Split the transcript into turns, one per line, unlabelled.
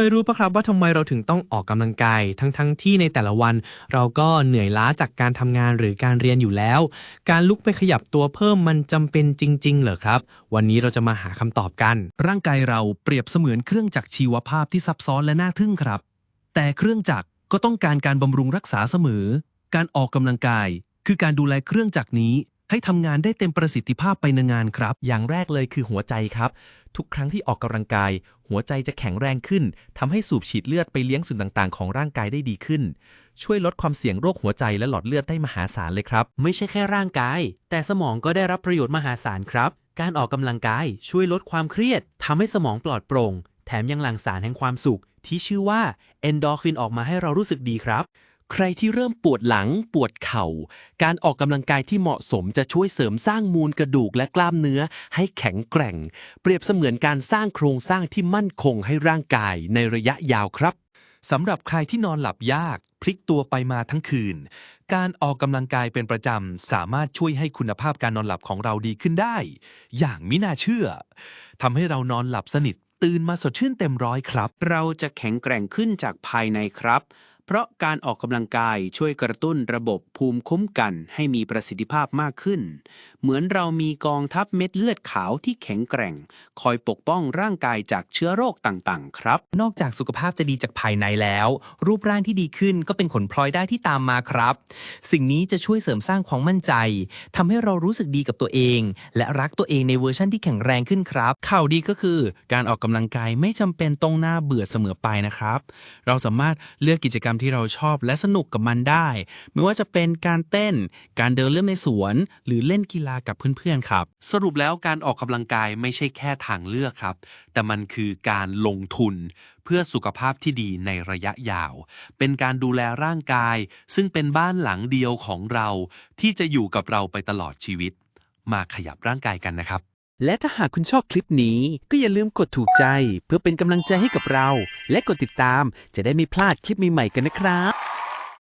คยรู้ปะครับว่าทำไมเราถึงต้องออกกำลังกาย ทั้งๆทที่ในแต่ละวัน เราก็เหนื่อยล้าจากการทำงานหรือการเรียนอยู่แล้ว การลุกไปขยับตัวเพิ่มมันจำเป็นจริง ๆ เหรอครับ วันนี้เราจะมาหาคำตอบกัน
ร่างกายเราเปรียบเสมือนเครื่องจักรชีวภาพที่ซับซ้อนและน่าทึ่งครับ แต่เครื่องจักรก็ต้องการการบำรุงรักษาเสมอ การออกกำลังกาย คือการดูแลเครื่องจักรนี้ ให้ทำงานได้เต็มประสิทธิภาพไปนานๆครับ
อย่างแรกเลยคือหัวใจครับ ทุกครั้งที่ออกกำลังกาย หัวใจจะแข็งแรงขึ้นทำให้สูบฉีดเลือดไปเลี้ยงส่วนต่างๆ ของร่างกายได้ดีขึ้น ช่วยลดความเสี่ยงโรคหัวใจและหลอดเลือดได้มหาศาลเลยครับ
ไม่ใช่แค่ร่างกาย แต่สมองก็ได้รับประโยชน์มหาศาลครับ การออกกำลังกายช่วยลดความเครียดทำให้สมองปลอดโปร่ง แถมยังหลั่งสารแห่งความสุข ที่ชื่อว่าเอนโดรฟินออกมาให้เรารู้สึกดีครับ
ใครที่เริ่มปวดหลังปวดเข่า การออกกำลังกายที่เหมาะสมจะช่วยเสริมสร้างมูลกระดูกและกล้ามเนื้อให้แข็งแกร่ง เปรียบเสมือนการสร้างโครงสร้างที่มั่นคงให้ร่างกายในระยะยาวครับ
สำหรับใครที่นอนหลับยาก พลิกตัวไปมาทั้งคืน การออกกำลังกายเป็นประจำ สามารถช่วยให้คุณภาพการนอนหลับของเราดีขึ้นได้ อย่างมิน่าเชื่อทำให้เรานอนหลับสนิท ตื่นมาสดชื่นเต็มร้อยครับ
เราจะแข็งแกร่งขึ้นจากภายในครับ เพราะการออกกำลังกายช่วยกระตุ้นระบบภูมิคุ้มกันให้มีประสิทธิภาพมากขึ้น เหมือนเรามีกองทัพเม็ดเลือดขาวที่แข็งแกร่ง คอยปกป้องร่างกายจากเชื้อโรคต่างๆ ครับ
นอกจากสุขภาพจะดีจากภายในแล้ว รูปร่างที่ดีขึ้นก็เป็นผลพลอยได้ที่ตามมาครับ สิ่งนี้จะช่วยเสริมสร้างความมั่นใจทำให้เรารู้สึกดีกับตัวเอง และรักตัวเองในเวอร์ชั่นที่แข็งแรงขึ้นครับ
ข่าวดีก็คือ การออกกำลังกายไม่จำเป็นต้องน่าเบื่อเสมอไปนะครับ เราสามารถเลือกกิจกรรมที่เราชอบและสนุกกับมันได้ ไม่ว่าจะเป็นการเต้น การเดินเล่นในสวน หรือเล่นกีฬากับเพื่อนๆครับ
สรุปแล้วการออกกำลังกายไม่ใช่แค่ทางเลือกครับ แต่มันคือการลงทุนเพื่อสุขภาพที่ดีในระยะยาว เป็นการดูแลร่างกาย ซึ่งเป็นบ้านหลังเดียวของเรา ที่จะอยู่กับเราไปตลอดชีวิต มาขยับร่างกายกันนะครับ
และถ้าหากคุณชอบคลิปนี้ก็อย่าลืมกดถูกใจ เพื่อเป็นกำลังใจให้กับเรา และกดติดตามจะได้ไม่พลาดคลิปใหม่ๆกันนะครับ